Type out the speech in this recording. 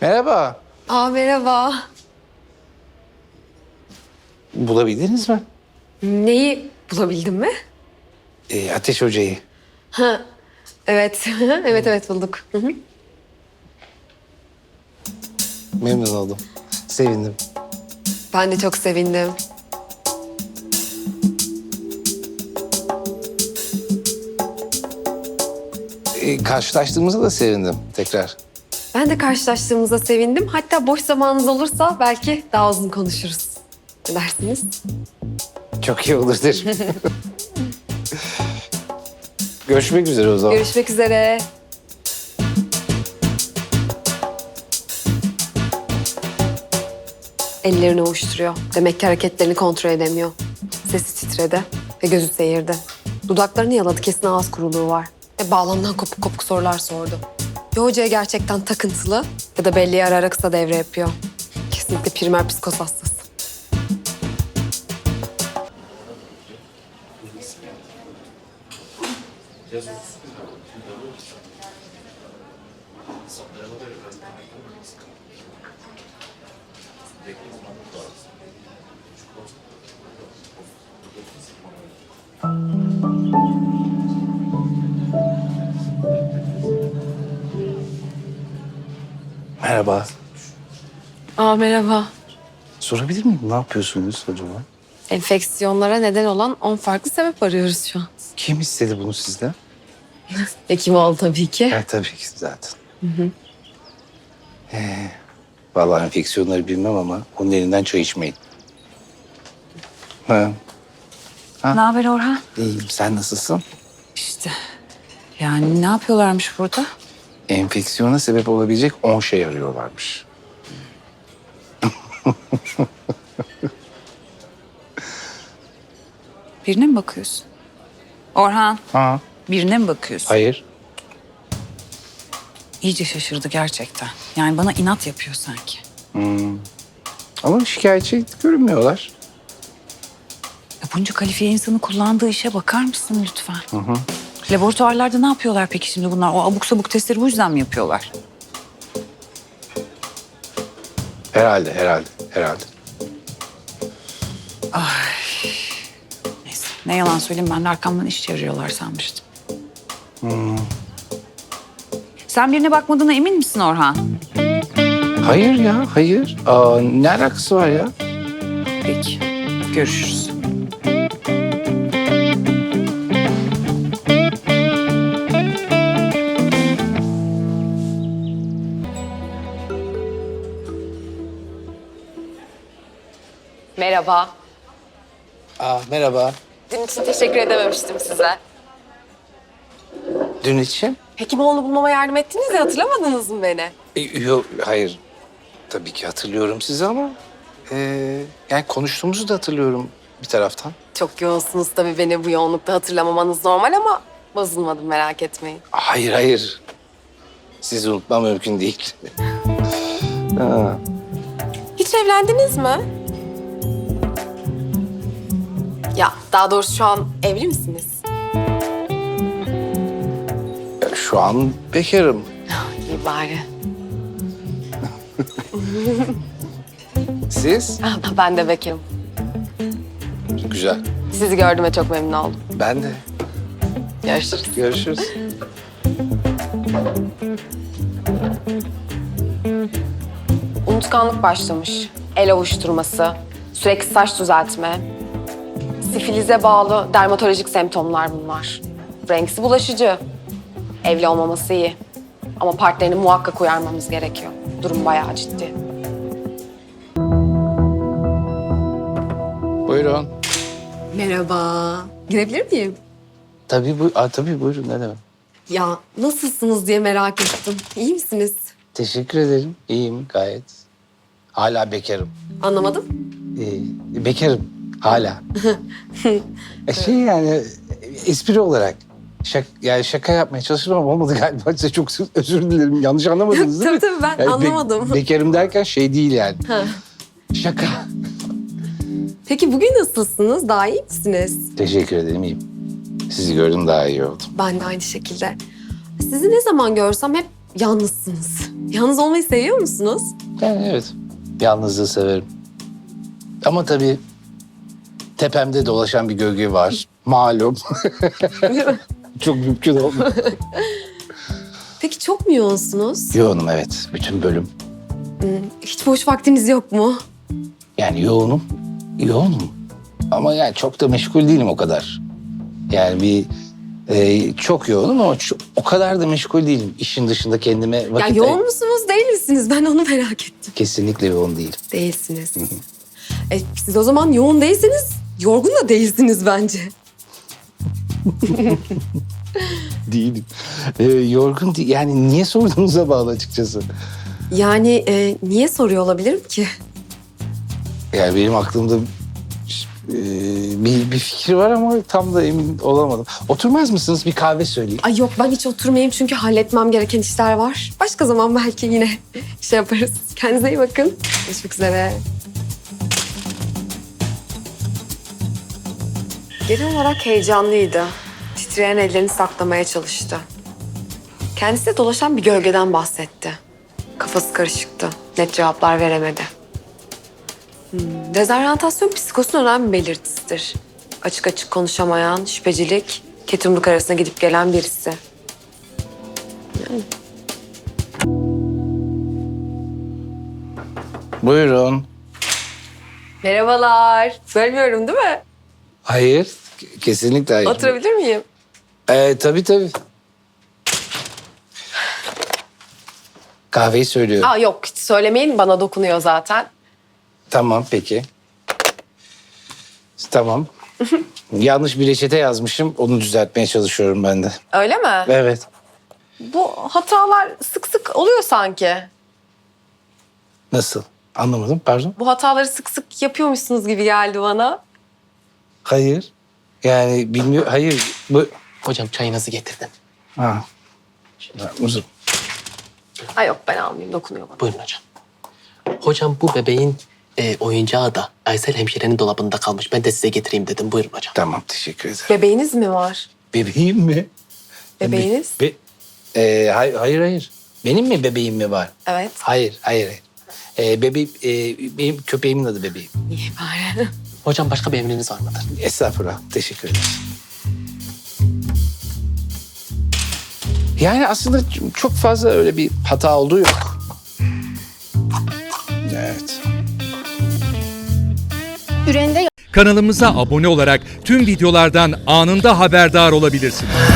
Merhaba. Aa merhaba. Bulabildiniz mi? Neyi bulabildin mi? Ee, Ateş Hoca'yı. Ha, evet. evet evet bulduk. Hı hı. Memnun oldum. Sevindim. Ben de çok sevindim. Ee, karşılaştığımıza da sevindim tekrar. Ben de karşılaştığımıza sevindim. Hatta boş zamanınız olursa belki daha uzun konuşuruz. Ne dersiniz? Çok iyi olur derim. Görüşmek üzere o zaman. Görüşmek üzere. Ellerini ovuşturuyor. Demek ki hareketlerini kontrol edemiyor. Sesi titredi ve gözü seyirdi. Dudaklarını yaladı. Kesin ağız kuruluğu var. Ve bağlamdan kopuk kopuk sorular sordu. Ya hocaya gerçekten takıntılı ya da belli ara ara devre yapıyor. Kesinlikle primer psikoz hastası. Merhaba. Aa merhaba. Sorabilir miyim? Ne yapıyorsunuz acaba? Enfeksiyonlara neden olan 10 farklı sebep arıyoruz şu an. Kim istedi bunu sizden? Hekimoğlu tabii ki. Evet tabii ki zaten. Ee, vallahi enfeksiyonları bilmem ama onun elinden çay içmeyin. Ha, Ne haber Orhan? iyiyim. Sen nasılsın? İşte. Yani ne yapıyorlarmış burada? Enfeksiyona sebep olabilecek 10 şey arıyorlarmış. Birine mi bakıyorsun? Orhan, Ha. birine mi bakıyorsun? Hayır. İyice şaşırdı gerçekten. Yani bana inat yapıyor sanki. Ama şikayetçi görünmüyorlar. Ya bunca kalifiye insanı kullandığı işe bakar mısın lütfen? Laboratuvarlarda ne yapıyorlar peki şimdi bunlar? O abuk sabuk testleri bu yüzden mi yapıyorlar? Herhalde, herhalde, herhalde. Neyse ne yalan söyleyeyim ben de arkamdan iş çeviriyorlar sanmıştım. Sen birine bakmadığına emin misin Orhan? Hayır ya, hayır. Aa, ne alakası var ya? Peki. Görüşürüz. Merhaba. Aa, merhaba. Dün için teşekkür edememiştim size. Dün için? Hekimoğlu bulmama yardım ettiniz ya hatırlamadınız mı beni? E, Yok, hayır. Tabii ki hatırlıyorum sizi ama... e, yani konuştuğumuzu da hatırlıyorum bir taraftan. Çok yoğunsunuz tabii beni bu yoğunlukta hatırlamamanız normal ama bozulmadım merak etmeyin. Hayır, hayır. Sizi unutmam mümkün değil. ha, Hiç evlendiniz mi? Ya daha doğrusu şu an evli misiniz? ya şu an bekarım. İyi bari. Siz? ben de bekarım. Güzel. Sizi gördüğüme çok memnun oldum. Ben de. Görüşürüz. Görüşürüz. Unutkanlık başlamış. El ovuşturması, sürekli saç düzeltme. Sifilize bağlı dermatolojik semptomlar bunlar. Renksi bulaşıcı. Evli olmaması iyi. Ama partnerini muhakkak uyarmamız gerekiyor. Durum bayağı ciddi. Buyurun. Merhaba. Girebilir miyim? Tabii, bu, aa, tabii buyurun ne demek. Ya nasılsınız diye merak ettim. İyi misiniz? Teşekkür ederim. İyiyim gayet. Hala bekarım. Anlamadım. Ee, bekarım. Hala. e şey yani espri olarak. Şak, yani şaka yapmaya çalıştım ama olmadı galiba. Size çok özür dilerim. Yanlış anlamadınız değil mi? Tabii, tabii, ben Yani be- anlamadım. bekarım derken şey değil yani. Ha. Şaka. Peki bugün nasılsınız? Daha iyi misiniz? Teşekkür ederim iyiyim. Sizi gördüm daha iyi oldum. Ben de aynı şekilde. Sizi ne zaman görsem hep yalnızsınız. Yalnız olmayı seviyor musunuz? Yani evet. Yalnızlığı severim. Ama tabii tepemde dolaşan bir gölge var. Malum. Çok mümkün olmuyor. Peki çok mu yoğunsunuz? Yoğunum evet. Bütün bölüm. Hiç boş vaktiniz yok mu? Yani yoğunum. Yoğunum. Ama yani çok da meşgul değilim o kadar. Yani bir e, çok yoğunum ama çok- o kadar da meşgul değilim. İşin dışında kendime vakit... Ya yoğun musunuz değil misiniz? Ben onu merak ettim. Kesinlikle yoğun değilim. Değilsiniz. e, siz o zaman yoğun değilsiniz. Yorgun da değilsiniz bence. Değilim. E, yorgun değil. Yani niye sorduğunuza bağlı açıkçası. Yani e, niye soruyor olabilirim ki? Yani benim aklımda e, bir, bir fikir var ama tam da emin olamadım. Oturmaz mısınız? Bir kahve söyleyeyim. Ay yok ben hiç oturmayayım çünkü halletmem gereken işler var. Başka zaman belki yine şey yaparız. Kendinize iyi bakın. Görüşmek üzere. Genel olarak heyecanlıydı. Titreyen ellerini saklamaya çalıştı. Kendisi de dolaşan bir gölgeden bahsetti. Kafası karışıktı. Net cevaplar veremedi. Hmm, dezoryantasyon psikosun önemli bir belirtisidir. Açık açık konuşamayan, şüphecilik, ketumluk arasında gidip gelen birisi. Buyurun. Merhabalar. Bölmüyorum değil mi? Hayır. Ke- Kesinlikle hayır. Oturabilir miyim? Ee, tabii tabii. Kahveyi söylüyorum. Aa yok hiç söylemeyin bana dokunuyor zaten. Tamam peki. Tamam. Yanlış bir reçete yazmışım. Onu düzeltmeye çalışıyorum ben de. Öyle mi? Evet. Bu hatalar sık sık oluyor sanki. Nasıl? Anlamadım pardon. Bu hataları sık sık yapıyormuşsunuz gibi geldi bana. Hayır. Yani bilmiyor. Hayır. Bu... Hocam çayınızı getirdim. Ha. Ya, Uzun. Ay yok ben almayayım dokunuyor bana. Buyurun hocam. Hocam bu bebeğin e, oyuncağı da Aysel hemşirenin dolabında kalmış. Ben de size getireyim dedim. Buyurun hocam. Tamam teşekkür ederim. Bebeğiniz mi var? Bebeğim mi? Bebeğiniz? Be- Ee, hayır, hayır hayır. Benim mi bebeğim mi var? Evet. Hayır hayır. hayır. Ee, bebeğim, e, benim köpeğimin adı bebeğim. İyi bari. Hocam başka bir emriniz var mıdır? Estağfurullah. Teşekkür ederim. Yani aslında çok fazla öyle bir hata olduğu yok. Evet. Ürende Kanalımıza abone olarak tüm videolardan anında haberdar olabilirsiniz.